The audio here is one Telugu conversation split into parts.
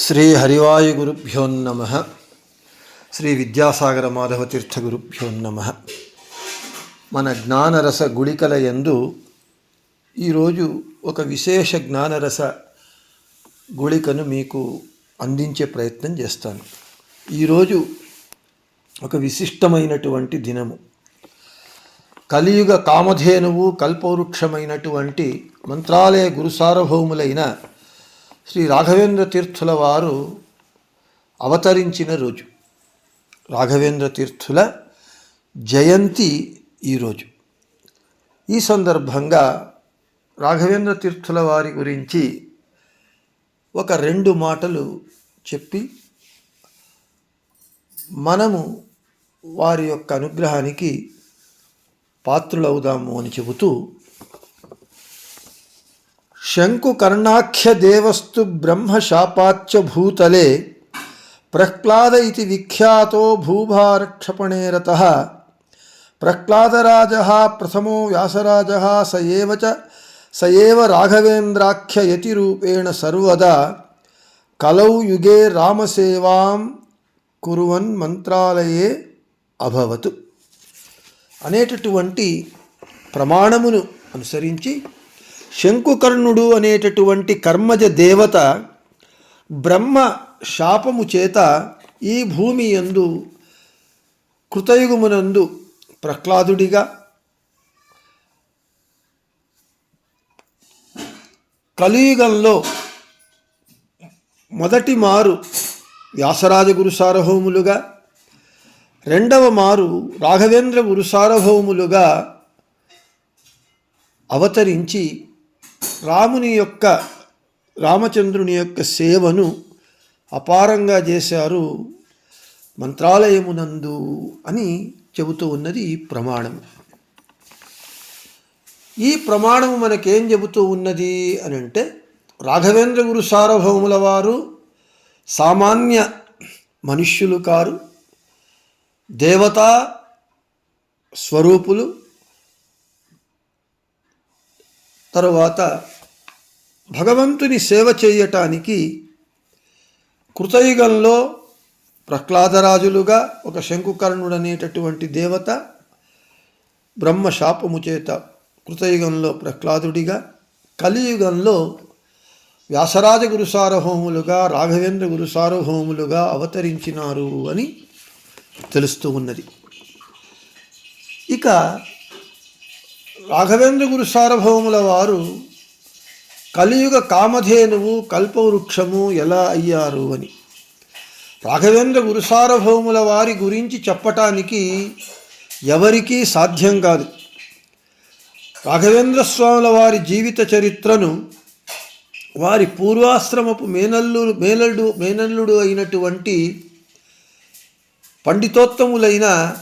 శ్రీ హరివాయు గురుభ్యో నమ. శ్రీ విద్యాసాగర మాధవ తీర్థ గురుభ్యో నమ. మన జ్ఞానరస గుళికల యందు ఈరోజు ఒక విశేష జ్ఞానరస గుళికను మీకు అందించే ప్రయత్నం చేస్తాను. ఈరోజు ఒక విశిష్టమైనటువంటి దినము. కలియుగ కామధేనువు కల్పవృక్షమైనటువంటి మంత్రాలయ గురు సార్వభౌములైన శ్రీ రాఘవేంద్ర తీర్థుల వారు అవతరించిన రోజు. రాఘవేంద్ర తీర్థుల జయంతి ఈరోజు ఈ సందర్భంగా రాఘవేంద్ర తీర్థుల వారి గురించి ఒక రెండు మాటలు చెప్పి మనము వారి యొక్క అనుగ్రహానికి పాత్రులవుదాము అని చెబుతూ శంకుకర్ణాఖ్య దేవస్తు బ్రహ్మశాపాచ్చ భూతలే ప్రహ్లాద ఇది విఖ్యాతో భూభారక్షపణేరత. ప్రహ్లాదరాజ ప్రథమో వ్యాసరాజ స ఏవ చ స ఏవ రాఘవేంద్రాఖ్య సర్వదా. కలౌ యుగే రామసేవాం కురువన్ మంత్రాలయే అభవతు. అనేటటువంటి ప్రమాణమును అనుసరించి శంకుకర్ణుడు అనేటటువంటి కర్మజ దేవత బ్రహ్మ శాపము చేత ఈ భూమి యందు కృతయుగమునందు ప్రహ్లాదుడిగా కలియుగంలో మొదటి మారు వ్యాసరాజ గురు సార్వభౌములుగా రెండవ మారు రాఘవేంద్ర గురు సార్వభౌములుగా అవతరించి రాముని యొక్క రామచంద్రుని యొక్క సేవను అపారంగా చేశారు మంత్రాలయమునందు అని చెబుతూ ఉన్నది ఈ ప్రమాణం. ఈ ప్రమాణం మనకేం చెబుతూ ఉన్నది అని అంటే రాఘవేంద్ర గురు సార్వభౌముల వారు సామాన్య మనుష్యులు కారు దేవతా స్వరూపులు తరువాత భగవంతుని సేవ చేయటానికి కృతయుగంలో ప్రహ్లాదరాజులుగా ఒక శంకుకర్ణుడు అనేటటువంటి దేవత బ్రహ్మ శాపము చేత కృతయుగంలో ప్రహ్లాదుడిగా కలియుగంలో వ్యాసరాజ గురు రాఘవేంద్ర గురు అవతరించినారు అని తెలుస్తూ ఉన్నది. ఇక రాఘవేంద్ర గురు సార్వభౌముల వారు కలియుగ కామధేనువు కల్పవృక్షము ఎలా అయ్యారు అని. రాఘవేంద్ర గురుసార్వభౌముల వారి గురించి చెప్పటానికి ఎవరికీ సాధ్యం కాదు. రాఘవేంద్ర స్వాముల వారి జీవిత చరిత్రను వారి పూర్వాశ్రమపు మేనల్లు మేనల్లుడు మేనల్లుడు అయినటువంటి పండితోత్తములైన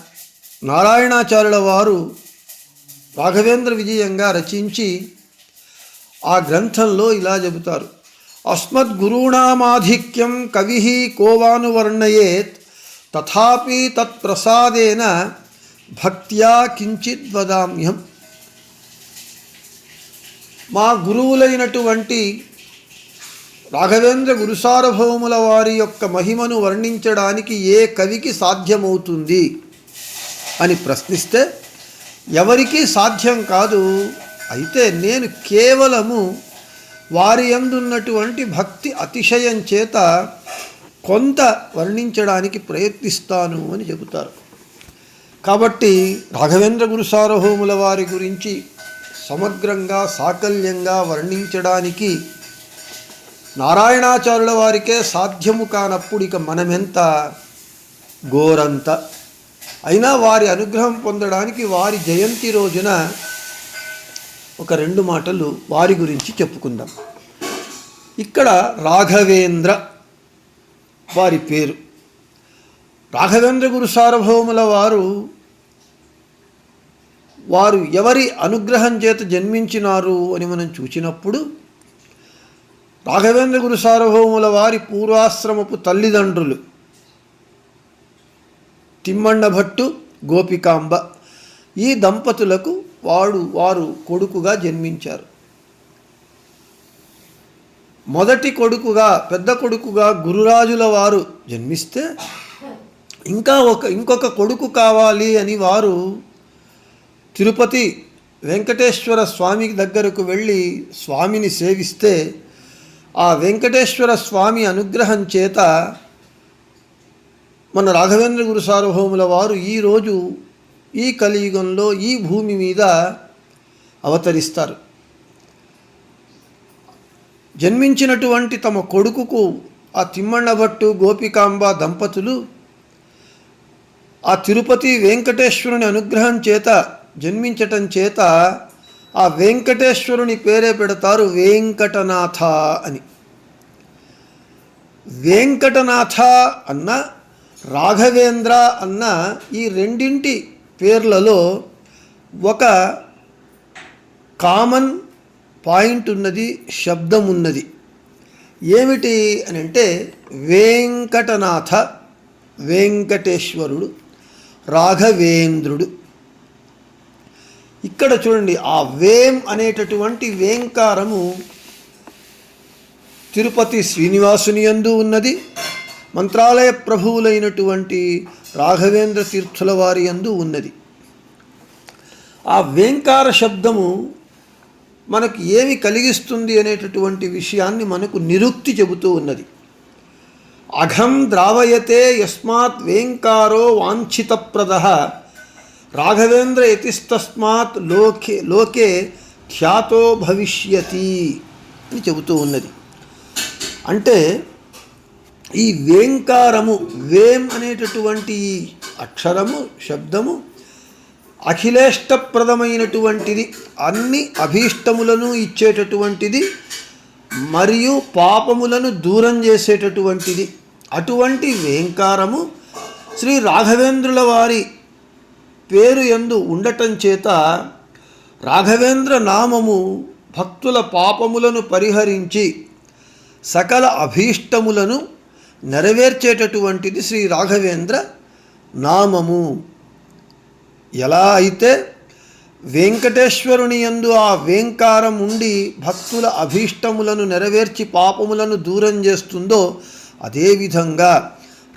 నారాయణాచార్యుల వారు రాఘవేంద్ర విజయంగా రచించి ఆ గ్రంథంలో ఇలా చెబుతారు. అస్మద్గురుణామాధిక్యం కవి కోవాను వర్ణయేత్ తథాపి తత్ప్రసాదేన భక్త్యా కించిత్ వదామ్యం మా గురువులైనటువంటి రాఘవేంద్ర గురుసార్వభౌముల వారి యొక్క మహిమను వర్ణించడానికి ఏ కవికి సాధ్యమవుతుంది అని ప్రశ్నిస్తే ఎవరికీ సాధ్యం కాదు. అయితే నేను కేవలము వారి అందున్నటువంటి భక్తి అతిశయం చేత కొంత వర్ణించడానికి ప్రయత్నిస్తాను అని చెబుతారు. కాబట్టి రాఘవేంద్ర గురుసారహోముల వారి గురించి సమగ్రంగా సాకల్యంగా వర్ణించడానికి నారాయణాచార్యుల వారికే సాధ్యము కానప్పుడు ఇక మనమెంత గోరంత అయినా వారి అనుగ్రహం పొందడానికి వారి జయంతి రోజున ఒక రెండు మాటలు వారి గురించి చెప్పుకుందాం. ఇక్కడ రాఘవేంద్ర వారి పేరు. రాఘవేంద్ర గురు సార్వభౌముల వారు వారు ఎవరి అనుగ్రహం చేత జన్మించినారు అని మనం చూసినప్పుడు రాఘవేంద్ర గురు సార్వభౌముల వారి పూర్వాశ్రమపు తల్లిదండ్రులు తిమ్మಣ್ణ భట్టు గోపికాంబ. ఈ దంపతులకు వాడు వారు కొడుకుగా జన్మించారు. మొదటి కొడుకుగా పెద్ద కొడుకుగా గురురాజుల వారు జన్మిస్తే ఇంకా ఒక ఇంకొక కొడుకు కావాలి అని వారు తిరుపతి వెంకటేశ్వర స్వామి దగ్గరకు వెళ్ళి స్వామిని సేవిస్తే ఆ వెంకటేశ్వర స్వామి అనుగ్రహం చేత మన రాఘవేంద్ర గురు సార్వభౌముల వారు ఈరోజు ఈ కలియుగంలో ఈ భూమి మీద అవతరిస్తారు. జన్మించినటువంటి తమ కొడుకుకు ఆ తిమ్మಣ್ణ భట్టు గోపికాంబ దంపతులు ఆ తిరుపతి వెంకటేశ్వరుని అనుగ్రహం చేత జన్మించటం చేత ఆ వెంకటేశ్వరుని పేరే పెడతారు వెంకటనాథ అని. వెంకటనాథ అన్న రాఘవేంద్ర అన్న ఈ రెండింటి పేర్లలో ఒక కామన్ పాయింట్ ఉన్నది శబ్దం ఉన్నది. ఏమిటి అని అంటే వెంకటనాథ వెంకటేశ్వరుడు రాఘవేంద్రుడు. ఇక్కడ చూడండి ఆ వేం అనేటటువంటి వేంకారము తిరుపతి శ్రీనివాసుని యందు ఉన్నది మంత్రాలయ ప్రభువులైనటువంటి రాఘవేంద్ర తీర్థుల వారి యందు ఉన్నది. ఆ వేంకార శబ్దము మనకు ఏమి కలిగిస్తుంది అనేటటువంటి విషయాన్ని మనకు నిరుక్తి చెబుతూ ఉన్నది. అఘం ద్రావయతే యస్మాత్ వేంకారో వాంఛితప్రద రాఘవేంద్ర యతిస్తస్మాత్ లోకే లోకే ఖ్యాతో భవిష్యతి అని చెబుతూ ఉన్నది. అంటే ఈ వేంకారము వేం అనేటటువంటి అక్షరము శబ్దము అఖిలేష్టప్రదమైనటువంటిది అన్ని అభీష్టములను ఇచ్చేటటువంటిది మరియు పాపములను దూరం చేసేటటువంటిది. అటువంటి వేంకారము శ్రీ రాఘవేంద్రుల వారి పేరు ఎందు ఉండటం చేత రాఘవేంద్ర నామము భక్తుల పాపములను పరిహరించి సకల అభీష్టములను నెరవేర్చేటటువంటిది శ్రీ రాఘవేంద్ర నామము. ఎలా అయితే వెంకటేశ్వరుని యందు ఆ వేంకారం ఉండి భక్తుల అభీష్టములను నెరవేర్చి పాపములను దూరం చేస్తుందో అదేవిధంగా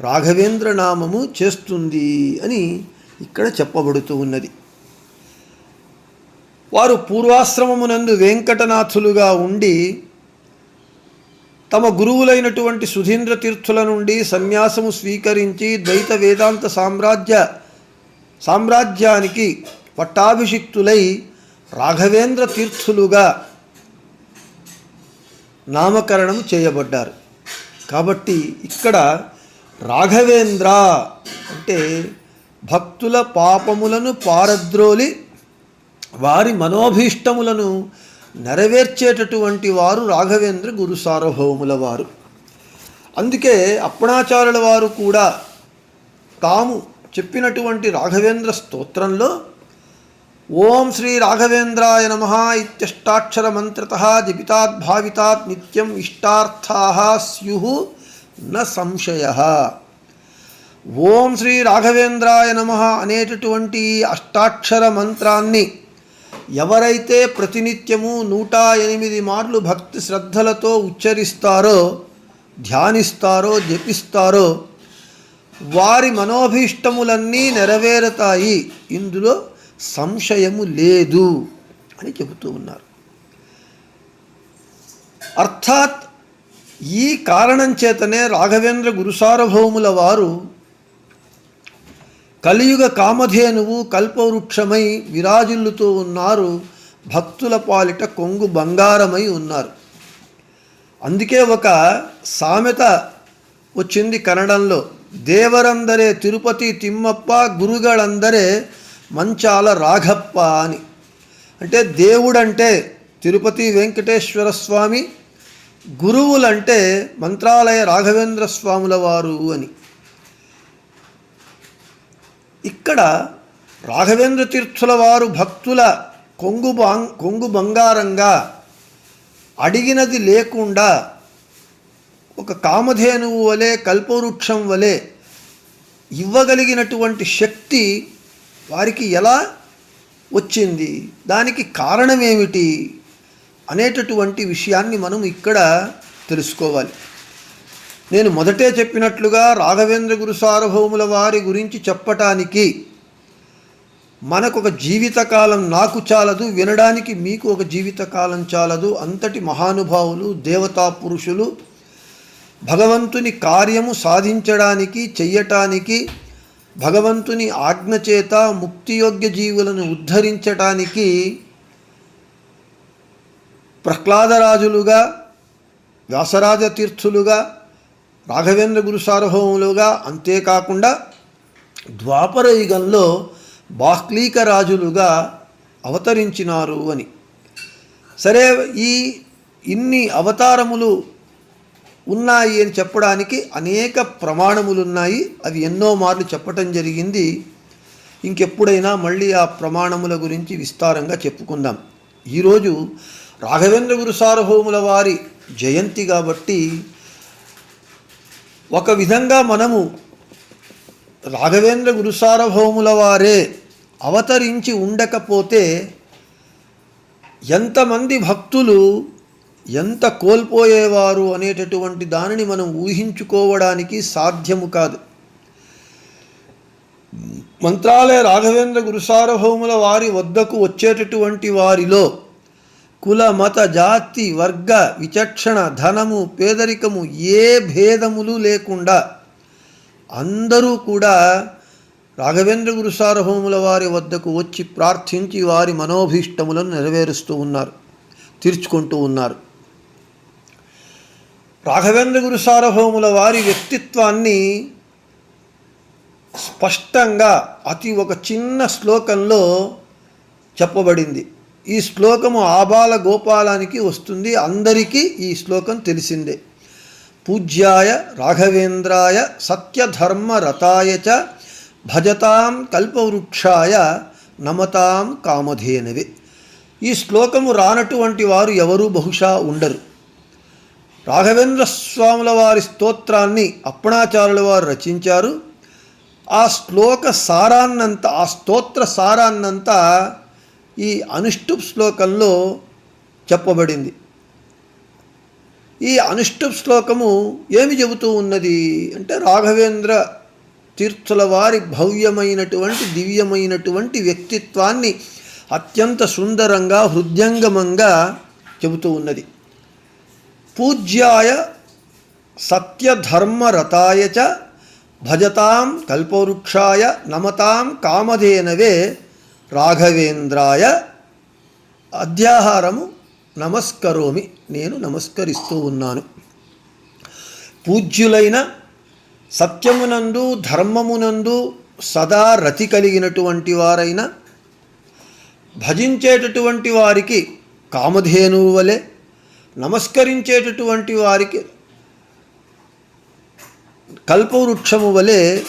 రాఘవేంద్ర నామము చేస్తుంది అని ఇక్కడ చెప్పబడుతూ ఉన్నది. వారు పూర్వాశ్రమమునందు వెంకటనాథులుగా ఉండి తమ గురువులైనటువంటి సుధీంద్ర తీర్థుల నుండి సన్యాసము స్వీకరించి ద్వైత వేదాంత సామ్రాజ్య సామ్రాజ్యానికి పట్టాభిషిక్తులై రాఘవేంద్ర తీర్థులుగా నామకరణం చేయబడ్డారు. కాబట్టి ఇక్కడ రాఘవేంద్ర అంటే భక్తుల పాపములను పారద్రోలి వారి మనోభీష్టములను నెరవేర్చేటటువంటి వారు రాఘవేంద్ర గురు సార్వభౌముల వారు. అందుకే అప్పణాచార్యుల వారు కూడా తాము చెప్పినటువంటి రాఘవేంద్ర స్తోత్రంలో ఓం శ్రీ రాఘవేంద్రాయ నమ ఇత్యష్టాక్షర మంత్రత జపితాత్ భావితాత్ నిత్యం ఇష్టార్థా స్యు న సంశయ. ఓం శ్రీ రాఘవేంద్రాయ నమ అనేటటువంటి అష్టాక్షర మంత్రాన్ని ఎవరైతే ప్రతినిత్యము నూట ఎనిమిది మార్లు భక్తి శ్రద్ధలతో ఉచ్చరిస్తారో ధ్యానిస్తారో జపిస్తారో వారి మనోభీష్టములన్నీ నెరవేరుతాయి. ఇందులో సంశయము లేదు అని చెబుతూ ఉన్నారు. అర్థాత్ ఈ కారణం చేతనే రాఘవేంద్ర గురుసార్వభౌముల వారు కలియుగ కామధేనువు కల్పవృక్షమై విరాజిల్లుతూ ఉన్నారు భక్తుల పాలిట కొంగు బంగారమై ఉన్నారు. అందుకే ఒక సామెత వచ్చింది కన్నడంలో దేవరందరే తిరుపతి తిమ్మప్ప గురుಗಳందరే మంచాల రాఘప్ప అని. అంటే దేవుడంటే తిరుపతి వెంకటేశ్వర స్వామి గురువులంటే మంత్రాలయ రాఘవేంద్ర స్వాముల వారు అని. ఇక్కడ రాఘవేంద్ర తీర్థుల వారు భక్తుల కొంగు బాంగ్ కొంగు బంగారంగా అడిగినది లేకుండా ఒక కామధేనువు వలె కల్పవృక్షం వలె ఇవ్వగలిగినటువంటి శక్తి వారికి ఎలా వచ్చింది? దానికి కారణమేమిటి అనేటటువంటి విషయాన్ని మనం ఇక్కడ తెలుసుకోవాలి. నేను మొదటే చెప్పినట్లుగా రాఘవేంద్ర గురు సార్వభౌముల వారి గురించి చెప్పటానికి మనకు ఒక జీవితకాలం నాకు చాలదు వినడానికి మీకు ఒక జీవితకాలం చాలదు. అంతటి మహానుభావులు దేవతా పురుషులు భగవంతుని కార్యము సాధించడానికి చెయ్యటానికి భగవంతుని ఆజ్ఞ చేత ముక్తియోగ్య జీవులను ఉద్ధరించటానికి ప్రహ్లాదరాజులుగా వ్యాసరాజ తీర్థులుగా రాఘవేంద్ర గురు సార్వభౌములుగా అంతేకాకుండా ద్వాపర యుగంలో బాహ్లీక రాజులుగా అవతరించినారు అని. సరే ఈ ఇన్ని అవతారములు ఉన్నాయి అని చెప్పడానికి అనేక ప్రమాణములు ఉన్నాయి అవి ఎన్నో మార్లు చెప్పటం జరిగింది. ఇంకెప్పుడైనా మళ్ళీ ఆ ప్రమాణముల గురించి విస్తారంగా చెప్పుకుందాం. ఈరోజు రాఘవేంద్ర గురు సార్వభౌముల వారి జయంతి కాబట్టి ఒక విధంగా మనము రాఘవేంద్ర గురుసార్వభౌముల వారే అవతరించి ఉండకపోతే ఎంతమంది భక్తులు ఎంత కోల్పోయేవారు అనేటటువంటి దానిని మనం ఊహించుకోవడానికి సాధ్యము కాదు. మంత్రాలయ రాఘవేంద్ర గురుసార్వభౌముల వారి వద్దకు వచ్చేటటువంటి వారిలో కుల మత జాతి వర్గ విచక్షణ ధనము పేదరికము ఏ భేదములు లేకుండా అందరూ కూడా రాఘవేంద్ర గురు సార్వభౌముల వారి వద్దకు వచ్చి ప్రార్థించి వారి మనోభీష్టములను నెరవేరుస్తూ ఉన్నారు తీర్చుకుంటూ ఉన్నారు. రాఘవేంద్ర గురు సార్వభౌముల వారి వ్యక్తిత్వాన్ని స్పష్టంగా అతి ఒక చిన్న శ్లోకంలో చెప్పబడింది. ఈ శ్లోకము ఆబాల గోపాలానికి వస్తుంది. అందరికీ ఈ శ్లోకం తెలిసిందే. పూజ్యాయ రాఘవేంద్రాయ సత్యధర్మ రథాయ చ భజతాం కల్పవృక్షాయ నమతాం కామధేనవే. ఈ శ్లోకము రానటువంటి వారు ఎవరూ బహుశా ఉండరు. రాఘవేంద్ర స్వాముల వారి స్తోత్రాన్ని అప్పణాచారుల వారు రచించారు. ఆ శ్లోక సారాన్నంతా ఆ స్తోత్ర సారాన్నంతా ఈ అనుష్టుప్ శ్లోకంలో చెప్పబడింది. ఈ అనుష్టుప్ శ్లోకము ఏమి చెబుతూ ఉన్నది అంటే రాఘవేంద్ర తీర్థుల వారి భవ్యమైనటువంటి దివ్యమైనటువంటి వ్యక్తిత్వాన్ని అత్యంత సుందరంగా హృద్యంగమంగా చెబుతూ ఉన్నది. పూజ్యాయ సత్యధర్మరతాయ చ భజతాం కల్పవృక్షాయ నమతాం కామధేనవే రాఘవేంద్రాయ అధ్యాహారము నమస్కరోమి. నేను నమస్కరిస్తూ ఉన్నాను. పూజ్యులైన సత్యమునందు ధర్మమునందు సదా రతి కలిగినటువంటి వారైన భజించేటటువంటి వారికి కామధేనువు వలె నమస్కరించేటటువంటి వారికి కల్పవృక్షము వలె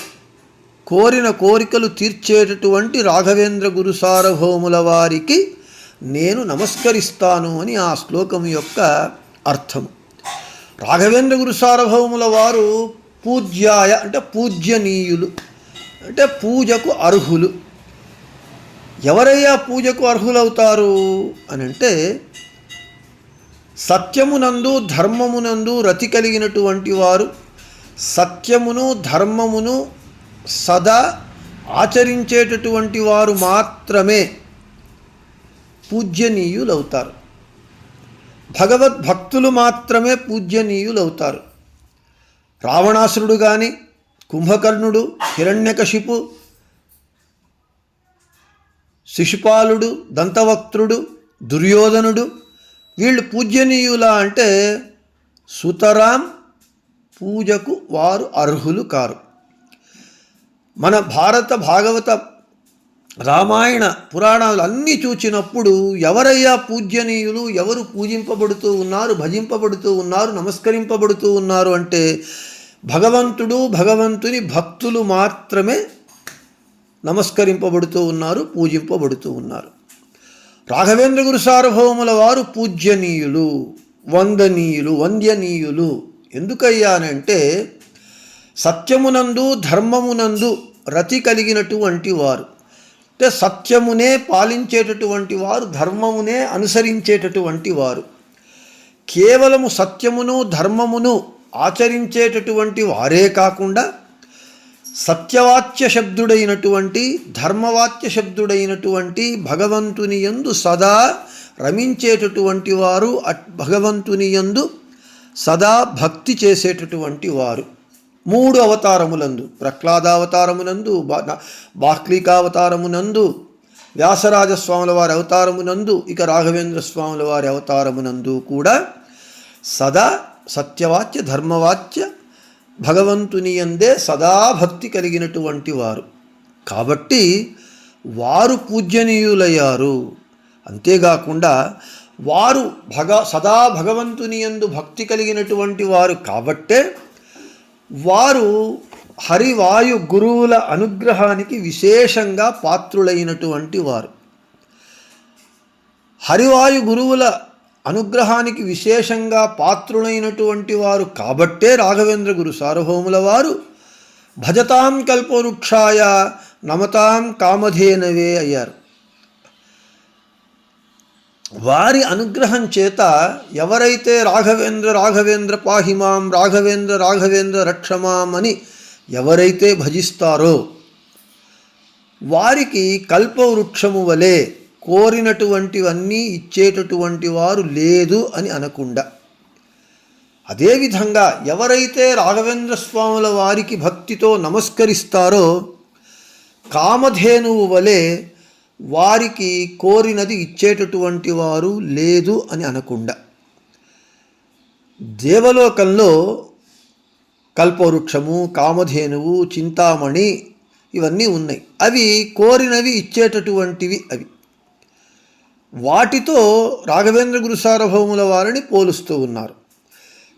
కోరిన కోరికలు తీర్చేటటువంటి రాఘవేంద్ర గురు సార్వభౌముల వారికి నేను నమస్కరిస్తాను అని ఆ శ్లోకం యొక్క అర్థము. రాఘవేంద్ర గురు సార్వభౌముల వారు పూజ్యాయ అంటే పూజ్యనీయులు అంటే పూజకు అర్హులు. ఎవరయ్యా పూజకు అర్హులవుతారు అని అంటే సత్యమునందు ధర్మమునందు రతి కలిగినటువంటి వారు సత్యమును ధర్మమును సదా ఆచరించేటటువంటి వారు మాత్రమే పూజ్యనీయులవుతారు. భగవద్భక్తులు మాత్రమే పూజ్యనీయులవుతారు. రావణాసురుడు కానీ కుంభకర్ణుడు హిరణ్యకశిపు శిశుపాలుడు దంతవక్త్రుడు దుర్యోధనుడు వీళ్ళు పూజ్యనీయులా అంటే సుతరాం పూజకు వారు అర్హులు కారు. మన భారత భాగవత రామాయణ పురాణాలు అన్నీ చూచినప్పుడు ఎవరయ్యా పూజ్యనీయులు? ఎవరు పూజింపబడుతూ ఉన్నారు? భజింపబడుతూ ఉన్నారు? నమస్కరింపబడుతూ ఉన్నారు? అంటే భగవంతుడు భగవంతుని భక్తులు మాత్రమే నమస్కరింపబడుతూ ఉన్నారు పూజింపబడుతూ ఉన్నారు. రాఘవేంద్ర గురు సార్వభౌముల వారు పూజ్యనీయులు వందనీయులు వంద్యనీయులు. ఎందుకయ్యానంటే సత్యమునందు ధర్మమునందు రతి కలిగినటువంటి వారు. అంటే సత్యమునే పాలించేటటువంటి వారు ధర్మమునే అనుసరించేటటువంటి వారు. కేవలము సత్యమును ధర్మమును ఆచరించేటటువంటి వారే కాకుండా సత్యవాచ్య శబ్దుడైనటువంటి ధర్మవాచ్య శబ్దుడైనటువంటి భగవంతుని యందు సదా రమించేటటువంటి వారు అట్ భగవంతుని యందు సదా భక్తి చేసేటటువంటి వారు. మూడు అవతారములందు ప్రహ్లాదావతారమునందు బా- వ్యాసరాజస్వాముల వారి అవతారమునందు ఇక రాఘవేంద్ర స్వాముల వారి అవతారమునందు కూడా సదా సత్యవాచ్య ధర్మవాచ్య భగవంతుని యందే సదా భక్తి కలిగినటువంటి వారు. కాబట్టి వారు పూజ్యనీయులయ్యారు. అంతేకాకుండా వారు భగ సదా భగవంతుని యందు భక్తి కలిగినటువంటి వారు కాబట్టే వారు హరివాయు గురువుల అనుగ్రహానికి విశేషంగా పాత్రులైనటువంటి వారు. హరివాయు గురువుల అనుగ్రహానికి విశేషంగా పాత్రులైనటువంటి వారు కాబట్టే రాఘవేంద్ర గురు సార్వభౌముల వారు భజతాం కల్పవృక్షాయ నమతాం కామధేనవే అయ్యారు. వారి అనుగ్రహం చేత ఎవరైతే రాఘవేంద్ర రాఘవేంద్ర పాహిమాం రాఘవేంద్ర రాఘవేంద్ర రక్షమాం అని ఎవరైతే భజిస్తారో వారికి కల్పవృక్షము వలె కోరినటువంటివన్నీ ఇచ్చేటటువంటి వారు లేదు అని అనకుండా. అదేవిధంగా ఎవరైతే రాఘవేంద్ర స్వాముల వారికి భక్తితో నమస్కరిస్తారో కామధేనువు వలె వారికి కోరినది ఇచ్చేటటువంటి వారు లేదు అని అనకుండా. దేవలోకంలో కల్పవృక్షము కామధేనువు చింతామణి ఇవన్నీ ఉన్నాయి. అవి కోరినవి ఇచ్చేటటువంటివి అవి. వాటితో రాఘవేంద్ర గురుసారభౌముల వారిని పోలుస్తూ ఉన్నారు.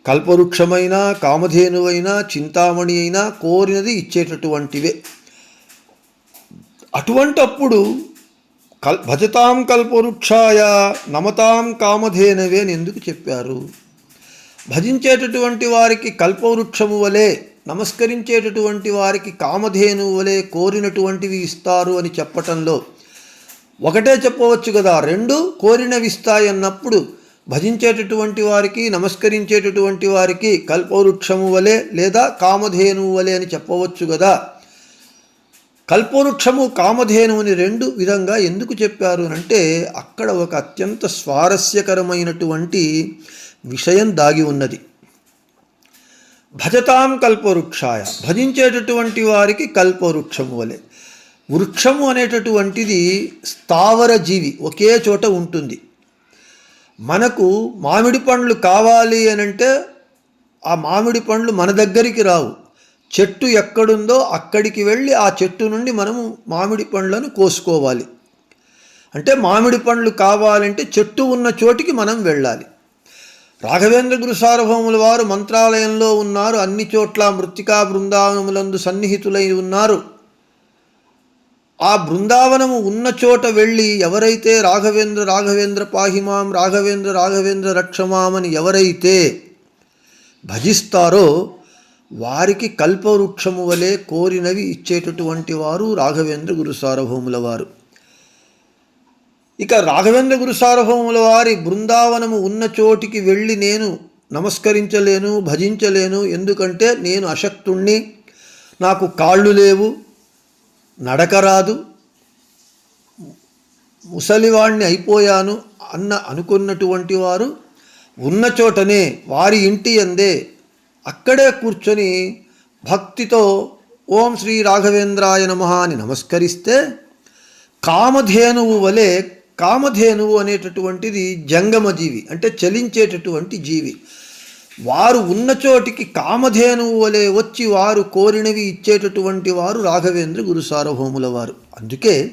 కల్పవృక్షమైన కామధేనువైన చింతామణి అయినా కోరినది ఇచ్చేటటువంటివే. అటువంటప్పుడు కల్ భజతాం కల్పవృక్షాయ నమతాం కామధేనవే అని ఎందుకు చెప్పారు? భజించేటటువంటి వారికి కల్పవృక్షము వలె నమస్కరించేటటువంటి వారికి కామధేను వలె కోరినటువంటివి ఇస్తారు అని చెప్పటంలో ఒకటే చెప్పవచ్చు కదా. రెండు కోరినవి ఇస్తాయి అన్నప్పుడు భజించేటటువంటి వారికి నమస్కరించేటటువంటి వారికి కల్పవృక్షము వలె లేదా కామధేనువు వలె అని చెప్పవచ్చు కదా. కల్పవృక్షము కామధేను అని రెండు విధంగా ఎందుకు చెప్పారు అంటే అక్కడ ఒక అత్యంత స్వారస్యకరమైనటువంటి విషయం దాగి ఉన్నది. భజతాం కల్పవృక్షాయ. భజించేటటువంటి వారికి కల్పవృక్షము వలె. వృక్షము అనేటటువంటిది స్థావర జీవి ఒకే చోట ఉంటుంది. మనకు మామిడి పండ్లు కావాలి అని అంటే ఆ మామిడి పండ్లు మన దగ్గరికి రావు. చెట్టు ఎక్కడుందో అక్కడికి వెళ్ళి ఆ చెట్టు నుండి మనము మామిడి పండ్లను కోసుకోవాలి. అంటే మామిడి పండ్లు కావాలంటే చెట్టు ఉన్న చోటికి మనం వెళ్ళాలి. రాఘవేంద్ర గురు సార్వభౌముల వారు మంత్రాలయంలో ఉన్నారు. అన్ని చోట్ల మృత్తికా బృందావనములందు సన్నిహితులై ఉన్నారు. ఆ బృందావనము ఉన్న చోట వెళ్ళి ఎవరైతే రాఘవేంద్ర రాఘవేంద్ర పాహిమాం రాఘవేంద్ర రాఘవేంద్ర రక్షమామని ఎవరైతే భజిస్తారో వారికి కల్పవృక్షము వలె కోరినవి ఇచ్చేటటువంటి వారు రాఘవేంద్ర గురు సార్వభౌముల వారు. ఇక రాఘవేంద్ర గురు సార్వభౌముల వారి బృందావనము ఉన్న చోటికి వెళ్ళి నేను నమస్కరించలేను భజించలేను ఎందుకంటే నేను అశక్తుణ్ణి. నాకు కాళ్ళు లేవు నడక రాదు ముసలివాణ్ణి అయిపోయాను అన్న అనుకున్నటువంటి వారు ఉన్న చోటనే వారి ఇంటి అందే అక్కడే కూర్చొని భక్తితో ఓం శ్రీ రాఘవేంద్రాయ నమ అని నమస్కరిస్తే కామధేనువు వలె కామధేనువు అనేటటువంటిది జంగమ జీవి అంటే చలించేటటువంటి జీవి. వారు ఉన్న చోటికి కామధేనువు వలె వచ్చి వారు కోరినవి ఇచ్చేటటువంటి వారు రాఘవేంద్ర గురు సార్వభౌముల వారు. అందుకే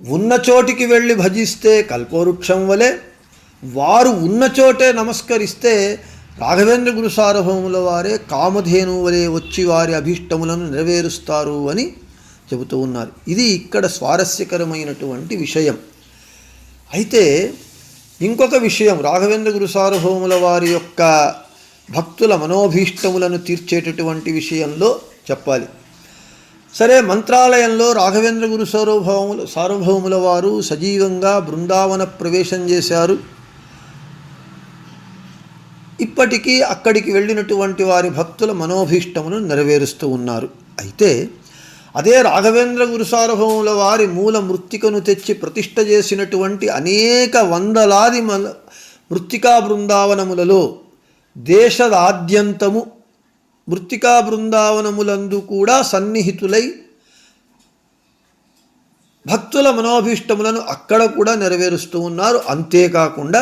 ఉన్న చోటికి వెళ్ళి భజిస్తే కల్పవృక్షం వలె వారు ఉన్న చోటే నమస్కరిస్తే రాఘవేంద్ర గురు వారే కామధేను వలె వచ్చి వారి అభీష్టములను నెరవేరుస్తారు అని చెబుతూ ఉన్నారు. ఇది ఇక్కడ స్వారస్యకరమైనటువంటి విషయం. అయితే ఇంకొక విషయం రాఘవేంద్ర గురు వారి యొక్క భక్తుల మనోభీష్టములను తీర్చేటటువంటి విషయంలో చెప్పాలి. సరే మంత్రాలయంలో రాఘవేంద్ర గురు సార్వభౌముల సార్వభౌముల వారు సజీవంగా బృందావన ప్రవేశం చేశారు. ఇప్పటికీ అక్కడికి వెళ్ళినటువంటి వారి భక్తుల మనోభీష్టమును నెరవేరుస్తూ ఉన్నారు. అయితే అదే రాఘవేంద్ర గురుసార్వభౌముల వారి మూల మృత్తికను తెచ్చి ప్రతిష్ట చేసినటువంటి అనేక వందలాది మన మృత్తికా బృందావనములలో దేశదాద్యంతము మృత్తికా బృందావనములందు కూడా సన్నిహితులై భక్తుల మనోభీష్టములను అక్కడ కూడా నెరవేరుస్తూ ఉన్నారు. అంతేకాకుండా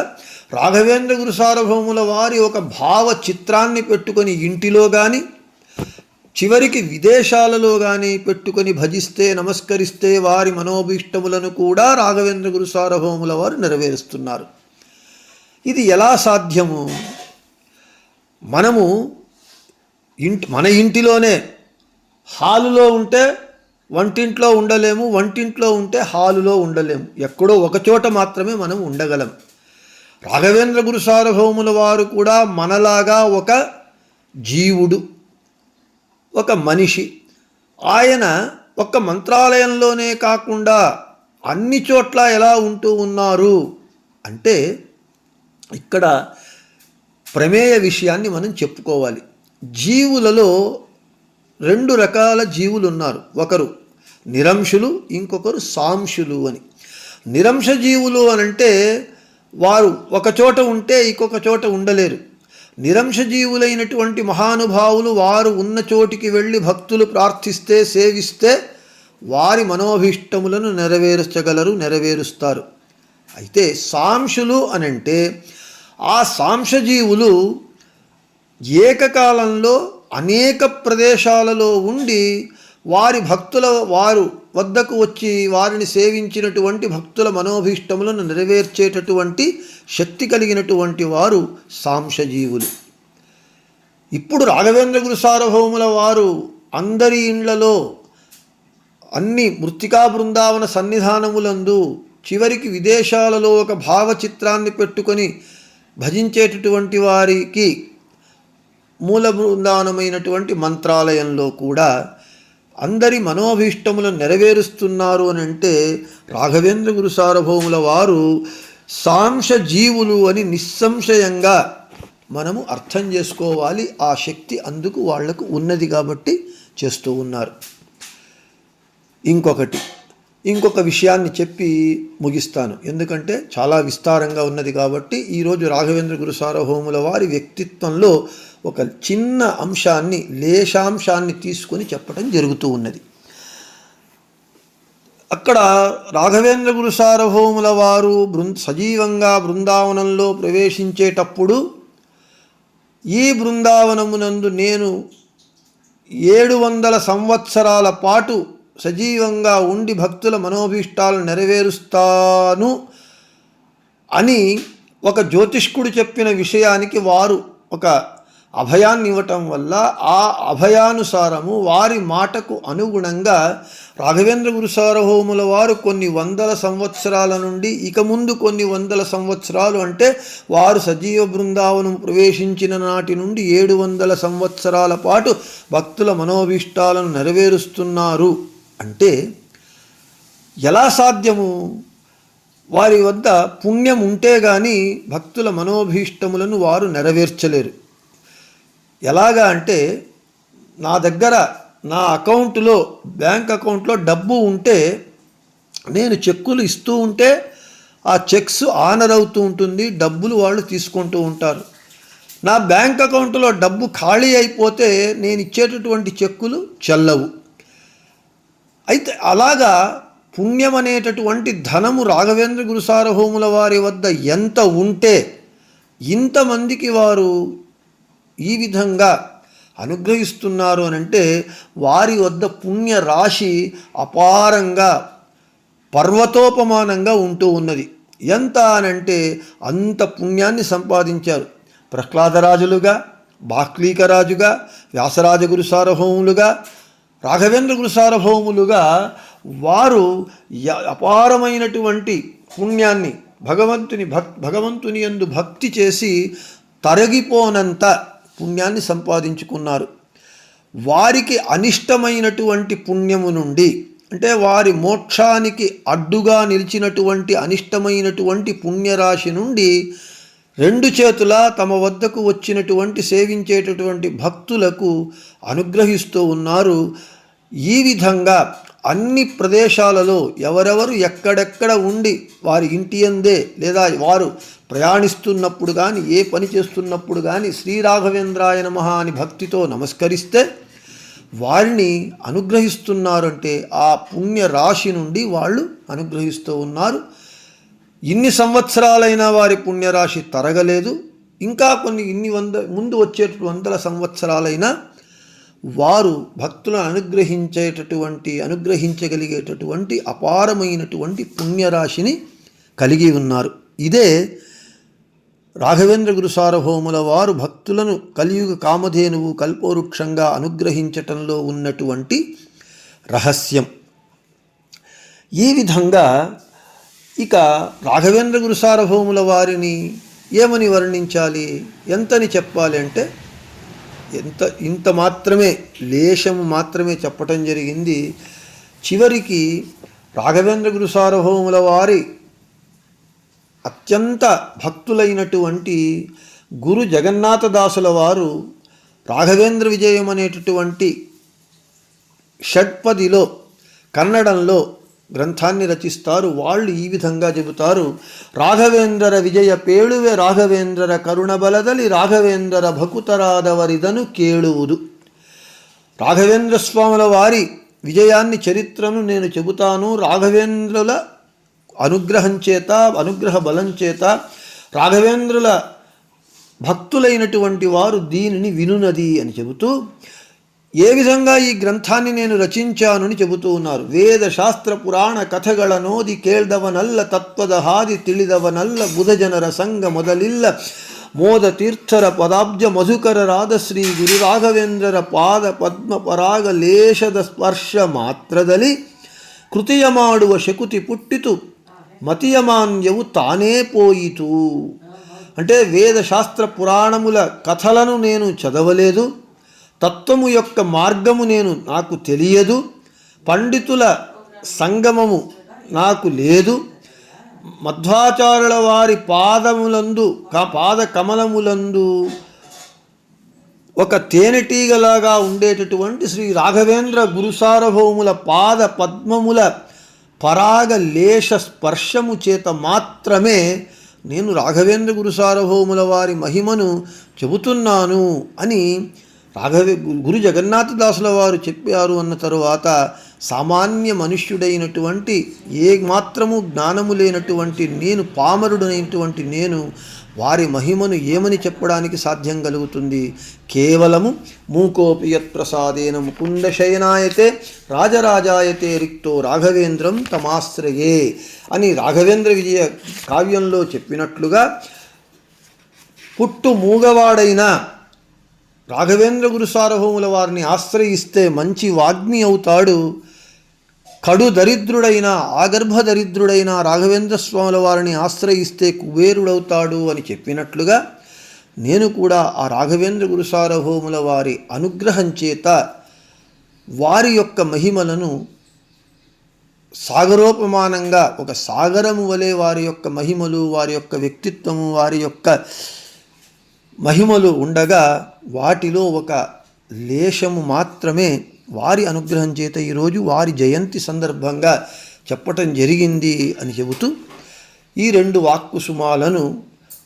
రాఘవేంద్ర గురు సార్వభౌముల వారి ఒక భావ చిత్రాన్ని పెట్టుకొని ఇంటిలో కానీ చివరికి విదేశాలలో కానీ పెట్టుకొని భజిస్తే నమస్కరిస్తే వారి మనోభీష్టములను కూడా రాఘవేంద్ర గురు సార్వభౌముల వారు నెరవేరుస్తున్నారు. ఇది ఎలా సాధ్యము? మనము ఇంటి మన ఇంటిలోనే హాలులో ఉంటే వంటింట్లో ఉండలేము వంటింట్లో ఉంటే హాలులో ఉండలేము. ఎక్కడో ఒకచోట మాత్రమే మనం ఉండగలం. రాఘవేంద్ర గురు సార్వభౌముల వారు కూడా మనలాగా ఒక జీవుడు ఒక మనిషి. ఆయన ఒక్క మంత్రాలయంలోనే కాకుండా అన్ని చోట్ల ఎలా ఉంటూ ఉన్నారు అంటే ఇక్కడ ప్రమేయ విషయాన్ని మనం చెప్పుకోవాలి. జీవులలో రెండు రకాల జీవులు ఉన్నారు ఒకరు నిరంశులు ఇంకొకరు సాంశులు అని. నిరంశ జీవులు అనంటే వారు ఒక చోట ఉంటే ఇంకొక చోట ఉండలేరు. నిరంశ జీవులైనటువంటి మహానుభావులు వారు ఉన్న చోటికి వెళ్ళి భక్తులు ప్రార్థిస్తే సేవిస్తే వారి మనోభీష్టములను నెరవేర్చగలరు నెరవేరుస్తారు. అయితే సాంశులు అనంటే ఆ సాంశజీవులు ఏకకాలంలో అనేక ప్రదేశాలలో ఉండి వారి భక్తుల వారు వద్దకు వచ్చి వారిని సేవించినటువంటి భక్తుల మనోభీష్టములను నెరవేర్చేటటువంటి శక్తి కలిగినటువంటి వారు సాంశజీవులు. ఇప్పుడు రాఘవేంద్ర గురు సార్వభౌముల వారు అందరి ఇండ్లలో అన్ని మృతికా బృందావన సన్నిధానములందు చివరికి విదేశాలలో ఒక భావచిత్రాన్ని పెట్టుకొని భజించేటటువంటి వారికి మూల బృందానమైనటువంటి మంత్రాలయంలో కూడా అందరి మనోభీష్టములను నెరవేరుస్తున్నారు అని అంటే రాఘవేంద్ర గురు సార్వభౌముల వారు సాంశ జీవులు అని నిస్సంశయంగా మనము అర్థం చేసుకోవాలి. ఆ శక్తి అందుకు వాళ్ళకు ఉన్నది కాబట్టి చేస్తూ ఉన్నారు. ఇంకొకటి. ఇంకొక విషయాన్ని చెప్పి ముగిస్తాను. ఎందుకంటే చాలా విస్తారంగా ఉన్నది కాబట్టి ఈరోజు రాఘవేంద్ర గురు సార్వభౌముల వారి వ్యక్తిత్వంలో ఒక చిన్న అంశాన్ని లేశాంశాన్ని తీసుకొని చెప్పడం జరుగుతూ ఉన్నది. అక్కడ రాఘవేంద్ర గురు సార్వభౌముల వారు బృంద సజీవంగా బృందావనంలో ప్రవేశించేటప్పుడు ఈ బృందావనమునందు నేను ఏడు వందల సంవత్సరాల పాటు సజీవంగా ఉండి భక్తుల మనోభీష్టాలు నెరవేరుస్తాను అని ఒక జ్యోతిష్కుడు చెప్పిన విషయానికి వారు ఒక అభయాన్ని ఇవ్వటం వల్ల ఆ అభయానుసారము వారి మాటకు అనుగుణంగా రాఘవేంద్ర గురు సార్వభౌముల వారు కొన్ని వందల సంవత్సరాల నుండి ఇక ముందు కొన్ని వందల సంవత్సరాలు అంటే వారు సజీవ బృందావనం ప్రవేశించిన నాటి నుండి ఏడు వందల సంవత్సరాల పాటు భక్తుల మనోభీష్టాలను నెరవేరుస్తున్నారు. అంటే ఎలా సాధ్యము? వారి వద్ద పుణ్యం ఉంటే కానీ భక్తుల మనోభీష్టములను వారు నెరవేర్చలేరు. ఎలాగా అంటే నా దగ్గర నా అకౌంట్లో బ్యాంక్ అకౌంట్లో డబ్బు ఉంటే నేను చెక్కులు ఇస్తూ ఉంటే ఆ చెక్స్ ఆనర్ అవుతూ ఉంటుంది డబ్బులు వాళ్ళు తీసుకుంటూ ఉంటారు. నా బ్యాంక్ అకౌంట్లో డబ్బు ఖాళీ అయిపోతే నేను ఇచ్చేటటువంటి చెక్కులు చెల్లవు. అయితే అలాగా పుణ్యం అనేటటువంటి ధనము రాఘవేంద్ర గురుసారహోముల వారి వద్ద ఎంత ఉంటే ఇంతమందికి వారు ఈ విధంగా అనుగ్రహిస్తున్నారు అని అంటే వారి వద్ద పుణ్య రాశి అపారంగా పర్వతోపమానంగా ఉంటూ ఉన్నది. ఎంత అనంటే అంత పుణ్యాన్ని సంపాదించారు. ప్రహ్లాదరాజులుగా బాక్లీకరాజుగా వ్యాసరాజగురు సార్వభౌములుగా రాఘవేంద్ర గురు సార్వభౌములుగా వారు అపారమైనటువంటి పుణ్యాన్ని భగవంతుని భక్ భగవంతుని ఎందు భక్తి చేసి తరగిపోనంత పుణ్యాన్ని సంపాదించుకున్నారు. వారికి అనిష్టమైనటువంటి పుణ్యము నుండి అంటే వారి మోక్షానికి అడ్డుగా నిలిచినటువంటి అనిష్టమైనటువంటి పుణ్యరాశి నుండి రెండు చేతుల తమ వద్దకు వచ్చినటువంటి సేవించేటటువంటి భక్తులకు అనుగ్రహిస్తూ ఉన్నారు. ఈ విధంగా అన్ని ప్రదేశాలలో ఎవరెవరు ఎక్కడెక్కడ ఉండి వారి ఇంటి అందే లేదా వారు ప్రయాణిస్తున్నప్పుడు కానీ ఏ పని చేస్తున్నప్పుడు కానీ శ్రీరాఘవేంద్రాయ నమ అని భక్తితో నమస్కరిస్తే వారిని అనుగ్రహిస్తున్నారంటే ఆ పుణ్య రాశి నుండి వాళ్ళు అనుగ్రహిస్తూ ఉన్నారు. ఇన్ని సంవత్సరాలైనా వారి పుణ్యరాశి తరగలేదు. ఇంకా కొన్ని ఇన్ని వంద ముందు వచ్చేటటువంటి వందల సంవత్సరాలైనా వారు భక్తులను అనుగ్రహించేటటువంటి అనుగ్రహించగలిగేటటువంటి అపారమైనటువంటి పుణ్యరాశిని కలిగి ఉన్నారు. ఇదే రాఘవేంద్ర గురు వారు భక్తులను కలియుగ కామధేనువు కల్పవృక్షంగా అనుగ్రహించటంలో ఉన్నటువంటి రహస్యం. ఈ విధంగా ఇక రాఘవేంద్ర గురు సార్వభౌముల వారిని ఏమని వర్ణించాలి? ఎంతని చెప్పాలి అంటే ఎంత ఇంత మాత్రమే లేశము మాత్రమే చెప్పటం జరిగింది. చివరికి రాఘవేంద్ర గురు సార్వభౌముల వారి అత్యంత భక్తులైనటువంటి గురు జగన్నాథదాసుల వారు రాఘవేంద్ర విజయం అనేటటువంటి షట్పదిలో కన్నడంలో గ్రంథాన్ని రచిస్తారు. వాళ్ళు ఈ విధంగా చెబుతారు. రాఘవేంద్ర విజయ పేಳುವೆ రాఘవేంద్ర కరుణ బలదలి రాఘవేంద్ర భకుతరాదవరిదను కేళువుదు. రాఘవేంద్ర స్వాముల వారి విజయాన్ని చరిత్రను నేను చెబుతాను. రాఘవేంద్రుల అనుగ్రహం చేత అనుగ్రహ బలం చేత రాఘవేంద్రుల భక్తులైనటువంటి వారు దీనిని వినునది అని చెబుతూ ఏ విధంగా ఈ గ్రంథాన్ని నేను రచించానని చెబుతూ ఉన్నారు వేద శాస్ತ್ರ ಪುರಾಣ ಕಥೆಗಳನ್ನೋದಿ ಕೇಳ್ದವನಲ್ಲ ತತ್ವದ ಹಾದಿ ತಿಳಿದವನಲ್ಲ ಬುಧಜನರ ಸಂಘ ಮೊದಲಿಲ್ಲ ಮೋದ ತೀರ್ಥರ ಪದಾಬ್ಜ ಮಧುಕರರಾದ ಶ್ರೀ ಗುರುರಾಘವೇಂದ್ರರ ಪಾದ ಪದ್ಮ ಪರಾಗ ಲೇಷದ ಸ್ಪರ್ಶ ಮಾತ್ರದಲ್ಲಿ ಕೃತಿಯ ಮಾಡುವ ಶಕುತಿ ಪುಟ್ಟಿತು మతీయ మాన్యవు తానే పోయితూ అంటే వేదశాస్త్ర పురాణముల కథలను నేను చదవలేదు తత్వము యొక్క మార్గము నేను నాకు తెలియదు. పండితుల సంగమము నాకు లేదు. మధ్వాచారుల వారి పాదములందు పాద కమలములందు ఒక తేనెటీగలాగా ఉండేటటువంటి శ్రీ రాఘవేంద్ర గురుసార్వభౌముల పాద పద్మముల పరాగ లేశ స్పర్శము చేత మాత్రమే నేను రాఘవేంద్ర గురుసార్వభౌముల వారి మహిమను చెబుతున్నాను అని రాఘవే గురు జగన్నాథదాసుల వారు చెప్పారు అన్న తరువాత సామాన్య మనుష్యుడైనటువంటి ఏ మాత్రము జ్ఞానము లేనటువంటి నేను పామరుడైనటువంటి నేను వారి మహిమను ఏమని చెప్పడానికి సాధ్యం కలుగుతుంది? కేవలము మూకోపియత్ యత్ప్రసాదేన ముకుంద శయనాయతే రాజరాజాయతే రిక్తో రాఘవేంద్రం తమాశ్రయే అని రాఘవేంద్ర విజయ కావ్యంలో చెప్పినట్లుగా పుట్టు మూగవాడైన రాఘవేంద్ర గురు సార్వభౌముల వారిని ఆశ్రయిస్తే మంచి వాగ్మి అవుతాడు. కడు దరిద్రుడైన ఆగర్భ దరిద్రుడైన రాఘవేంద్ర స్వాముల వారిని ఆశ్రయిస్తే కుబేరుడవుతాడు అని చెప్పినట్లుగా నేను కూడా ఆ రాఘవేంద్ర గురు సార్వభౌముల వారి అనుగ్రహం చేత వారి యొక్క మహిమలను సాగరోపమానంగా ఒక సాగరము వలె వారి యొక్క మహిమలు వారి యొక్క వ్యక్తిత్వము వారి యొక్క మహిమలు ఉండగా వాటిలో ఒక లేశము మాత్రమే వారి అనుగ్రహం చేత ఈరోజు వారి జయంతి సందర్భంగా చెప్పటం జరిగింది అని చెబుతూ ఈ రెండు వాక్కుసుమాలను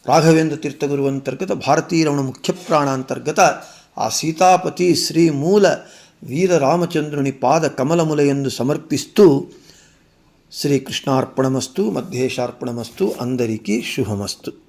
రాఘవేంద్ర తీర్థగురు అంతర్గత భారతీరమణ ముఖ్య ప్రాణాంతర్గత ఆ సీతాపతి శ్రీమూల వీర రామచంద్రుని పాద కమలములయందు సమర్పిస్తూ శ్రీకృష్ణార్పణమస్తు మధ్యేశార్పణమస్తు అందరికీ శుభమస్తు.